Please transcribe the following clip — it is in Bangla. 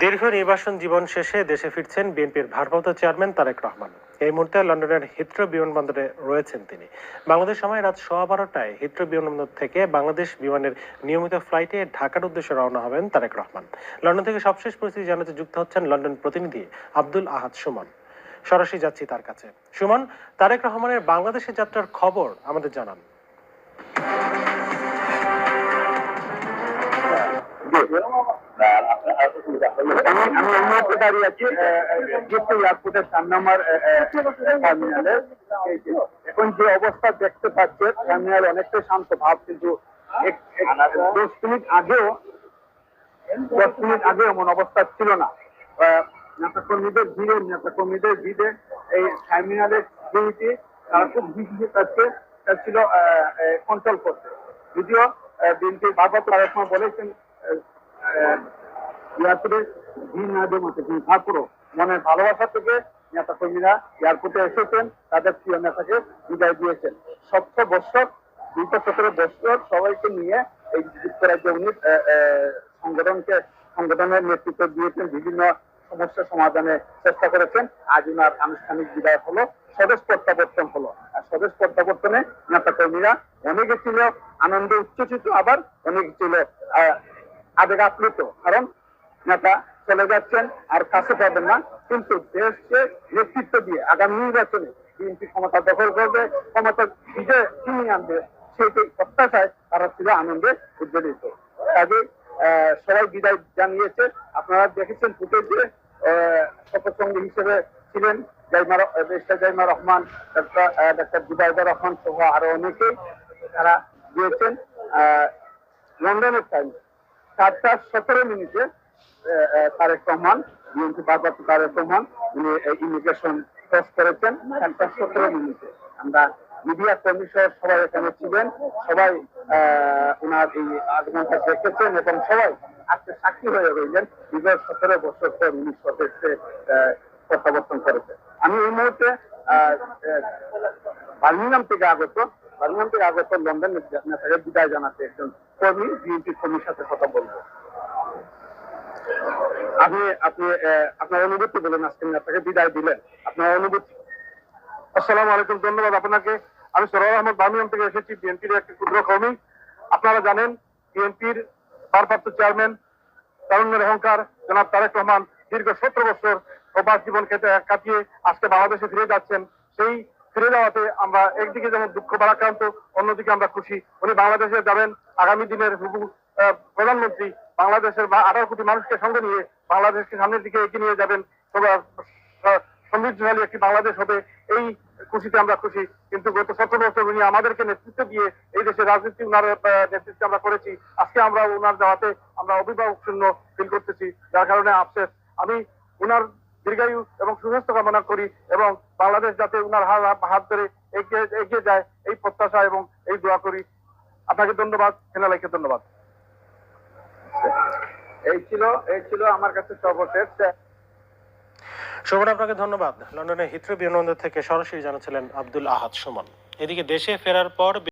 দীর্ঘ নির্বাসন জীবন শেষে দেশে ফিরছেন বিএনপির ভারপ্রাপ্ত চেয়ারম্যান তারেক রহমান। এই মুহূর্তে লন্ডনের হিথ্রো বিমানবন্দরে রয়েছেন তিনি। বাংলাদেশ সময় রাত সোয়া বারোটায় হিথ্রো বিমানবন্দর থেকে বাংলাদেশ বিমানের নিয়মিত ফ্লাইটে ঢাকার উদ্দেশ্যে রওনা হবেন তারেক রহমান। লন্ডন থেকে সবশেষ পরিস্থিতি জানাতে যুক্ত হচ্ছেন লন্ডন প্রতিনিধি আব্দুল আহাদ সুমন। সরাসরি যাচ্ছি তার কাছে। সুমন, তারেক রহমানের বাংলাদেশের যাত্রার খবর আমাদের জানান। দাঁড়িয়ে আছি এয়ারপোর্টের সামনে আমার টার্মিনালে এখন যে অবস্থা দেখতে পাচ্ছে টার্মিনাল অনেকটাই শান্ত ভাব কিন্তু দশ মিনিট আগেও দশ মিনিট আগে এমন অবস্থা ছিল না। আহ, নেতা কর্মীদের ভিড়ে নেতা কর্মীদের ভিড়ে এই টার্মিনালের সিকিউরিটি তারা খুব বিঘ্ন কাছে ছিল কন্ট্রোল করতে। যদিও বিএনপি বারবার তারা বলেছেন আহ, আহ, এয়ারপোর্টে ভিড় না জমাতে কিন্তু তারপরও মনের ভালোবাসা থেকে নেতা কর্মীরা এয়ারপোর্টে এসেছেন তাদের প্রিয় নেতাকে বিদায় দিয়েছেন। দুইটা সতেরো বছর সবাইকে নিয়ে এই যুক্তরাজ্য উনি সংগঠনকে সংগঠনের নেতৃত্ব দিয়েছেন বিভিন্ন সমস্যা সমাধানে চেষ্টা করেছেন। আজ উনার আনুষ্ঠানিক বিদায় হলো স্বদেশ প্রত্যাবর্তন হলো। আর স্বদেশ প্রত্যাবর্তনে নেতা কর্মীরা অনেকে ছিল আনন্দে উচ্ছ্বসিত আবার অনেক ছিল আবেগ আপ্লুত। কারণ নেতা চলে যাচ্ছেন আর কাছে পাবেন না। কিন্তু দেশকে নেতৃত্ব দিয়ে আগামী নির্বাচনে বিএনপি ক্ষমতা দখল করবে ক্ষমতা বিজয় ছিনিয়ে আনবে সেই প্রত্যাশায় তারা ছিল আনন্দে উজ্জ্বলিত। কাজে সবাই বিদায় জানিয়েছে। আপনারা দেখেছেন ফুটেজে শপথসঙ্গী হিসেবে ছিলেন জাইমা র- আহ, ব্যারিস্টার জাইমা রহমান ডাক্তার জুবাইদা রহমান সহ আরও অনেকেই তারা দিয়েছেন লন্ডনের টাইম সাতটা সতেরো মিনিটে তারেক রহমান বিএনপি তারেক রহমান উনি ইমিগ্রেশন করেছেন সতেরো মিনিটে আমরা মিডিয়া সবাই এখানে ছিলেন সবাই ওনার এই আগমনটা দেখেছেন এবং সবাই আজকে সাক্ষী হয়ে রইলেন বিগত সতেরো বছর পর উনি আহ, প্রত্যাবর্তন করেছেন। আমি এই মুহূর্তে বার্মিংহাম থেকে আগত বার্মিংহাম থেকে আগত লন্ডন বিদায় জানাতে একজন কর্মী বিএনপি কর্মীর সাথে কথা বলব। আপনি আপনি আপনার অনুভূতি বলেন, আজকে নেতাকে বিদায় দিলেন। আপনার অনুভূতি। আলাইকুম, ধন্যবাদ আপনাকে। আমি সরোয়ার আহমদ বার্মিংহাম থেকে এসেছি, বিএনপির একটি ক্ষুদ্র কর্মী। আপনারা জানেন, বিএনপির ভারপ্রাপ্ত চেয়ারম্যান অহংকার, জনাব তারেক রহমান দীর্ঘ সতেরো বছর প্রবাস জীবন খেতে কাটিয়ে আজকে বাংলাদেশে ফিরে যাচ্ছেন। সেই ফিরে যাওয়াতে আমরা একদিকে যেমন দুঃখ ভারাক্রান্ত, অন্যদিকে আমরা খুশি। উনি বাংলাদেশে যাবেন, আগামী দিনের প্রধানমন্ত্রী বাংলাদেশের আঠারো কোটি মানুষকে সঙ্গে নিয়ে বাংলাদেশকে সামনের দিকে এগিয়ে নিয়ে যাবেন সমৃদ্ধশালী একটি বাংলাদেশ হবে, এই খুশিতে আমরা খুশি। কিন্তু গত সতেরো বছর উনি আমাদেরকে নেতৃত্ব দিয়ে এই দেশের রাজনীতি, উনার নেতৃত্বে আমরা করেছি। আজকে আমরা উনার যাওয়াতে আমরা অভিভাবক শূন্য ফিল করতেছি। যার কারণে আফসেস। আমি উনার দীর্ঘায়ু এবং সুস্বাস্থ্য কামনা করি এবং বাংলাদেশ যাতে উনার হাত হাত ধরে এগিয়ে এগিয়ে যায়, এই প্রত্যাশা এবং এই দোয়া করি। আপনাকে ধন্যবাদ, সেনালাইকে ধন্যবাদ। এই ছিল এই ছিল আমার কাছে সর্বশেষ। আপনাকে ধন্যবাদ। লন্ডনের হিথ্রো বিমানবন্দর থেকে সরাসরি জানাচ্ছিলেন আব্দুল আহাদ সুমন। এদিকে দেশে ফেরার পর